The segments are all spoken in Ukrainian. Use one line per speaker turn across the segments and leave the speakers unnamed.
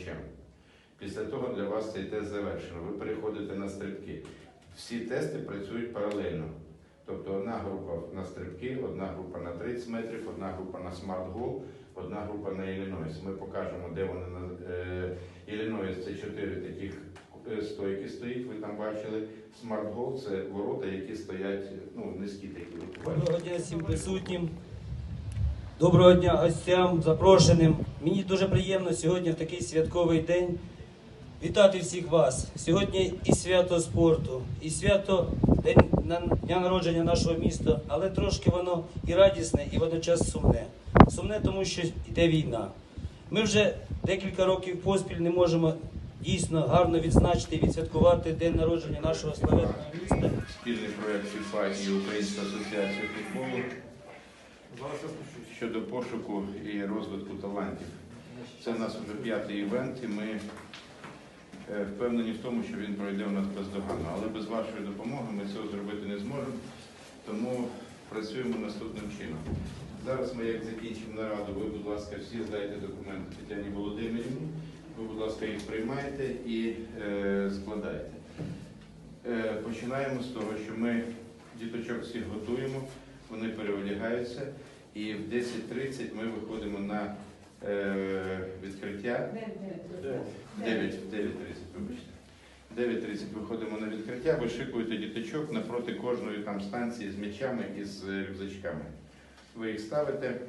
м'ячем. Після того для вас цей тест завершено. Ви переходите на стрибки. Всі тести працюють паралельно. Тобто одна група на стрибки, одна група на 30 метрів, одна група на смарт-гол, одна група на Іллінойс. Ми покажемо, де вони на е, Іллінойс. Це чотири таких е, стойки стоїть, ви там бачили. Смарт-гол це ворота, які стоять ну, низькі такі. побачите.
Всім присутнім. Доброго дня гостям, запрошеним. Мені дуже приємно сьогодні в такий святковий день вітати всіх вас. Сьогодні і свято спорту, і свято день дня народження нашого міста, але трошки воно і радісне, і водночас сумне. Сумне, тому що йде війна. Ми вже декілька років поспіль не можемо дійсно гарно відзначити і відсвяткувати день народження нашого славетного міста.
Спільний проект ФІФА і Українська асоціація футболу щодо пошуку і розвитку талантів. Це у нас вже п'ятий івент, і ми е, впевнені в тому, що він пройде у нас бездоганно. Але без вашої допомоги ми цього зробити не зможемо. Тому працюємо наступним чином. Зараз ми, як закінчимо нараду, ви, будь ласка, всі здайте документи Тетяні Володимирівні. Ви, будь ласка, їх приймаєте і е, складаєте. Е, Починаємо з того, що ми діточок всіх готуємо, вони переодягаються, і в 10.30 ми виходимо на е, відкриття. в 9.30, вибачте. 9.30 виходимо на відкриття, ви шикуєте діточок напроти кожної там станції з м'ячами і з рюкзачками. Ви їх ставите,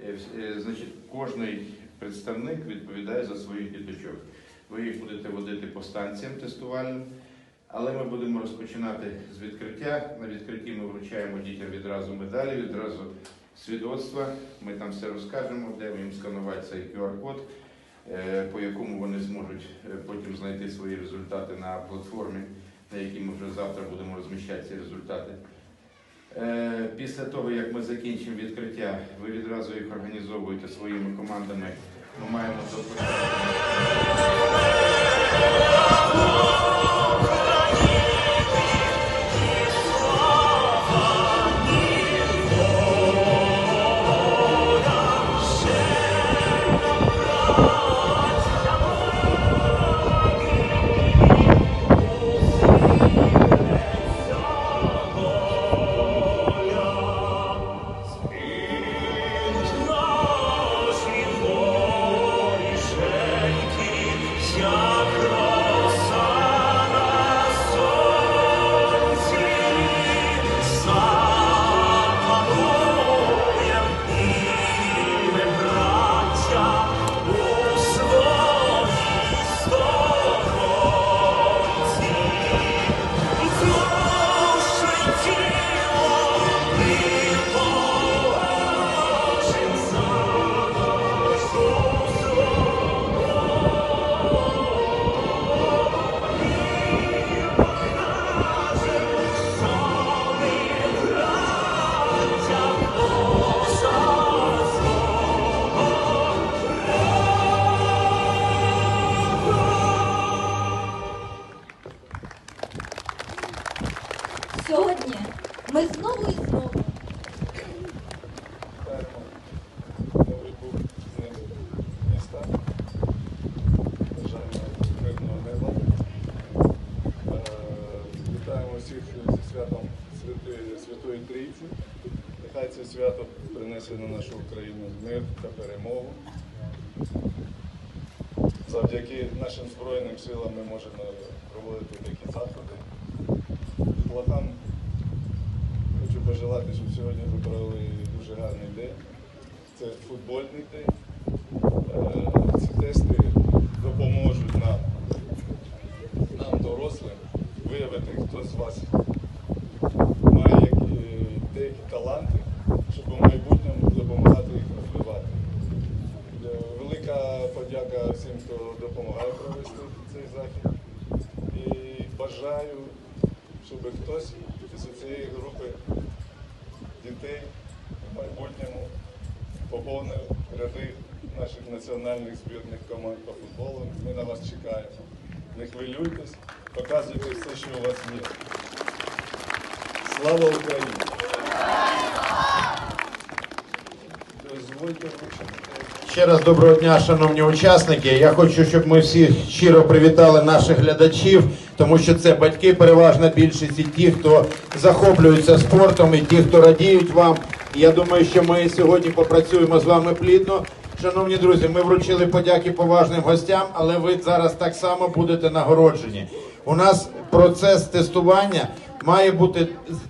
е, е, значить, кожний представник відповідає за своїх діточок. Ви їх будете водити по станціям тестувальним. Але ми будемо розпочинати з відкриття. На відкритті ми вручаємо дітям відразу медалі, відразу свідоцтва. Ми там все розкажемо, де їм сканувати цей QR-код, е, по якому вони зможуть е, потім знайти свої результати на платформі, на якій ми вже завтра будемо розміщати ці результати. Е, Після того, як ми закінчимо відкриття, ви відразу їх організовуєте своїми командами. Ми маємо записати.
Ми знову і знову
всіх зі святом Святої Трійці. Нехай це свято принесе на нашу Україну мир та перемогу. Завдяки нашим Збройним силам ми можемо проводити такі заходи. Хочу пожелати, щоб сьогодні ви провели дуже гарний день. Це футбольний день. Е, Ці тести допоможуть нам, нам, дорослим, виявити, хто з вас має деякі таланти, щоб у майбутньому допомагати їх розвивати. Е, Велика подяка всім, хто допомагає провести цей захід. І бажаю, щоб хтось з цієї групи дітей в майбутньому поповнив ряди наших національних збірних команд по футболу. Ми на вас чекаємо. Не хвилюйтесь, показуйте все, що у вас є. Слава Україні!
Ще раз доброго дня, шановні учасники. Я хочу, щоб ми всі щиро привітали наших глядачів, тому що це батьки, переважна більшість, і ті, хто захоплюються спортом, і ті, хто радіють вам. Я думаю, що ми сьогодні попрацюємо з вами плідно. Шановні друзі, ми вручили подяки поважним гостям, але ви зараз так само будете нагороджені. У нас процес тестування має бути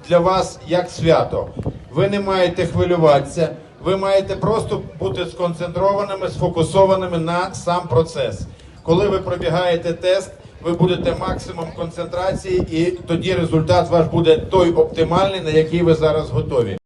для вас як свято. Ви не маєте хвилюватися. Ви маєте просто бути сконцентрованими, сфокусованими на сам процес. Коли ви пробігаєте тест, ви будете максимум концентрації, і тоді результат ваш буде той оптимальний, на який ви зараз готові.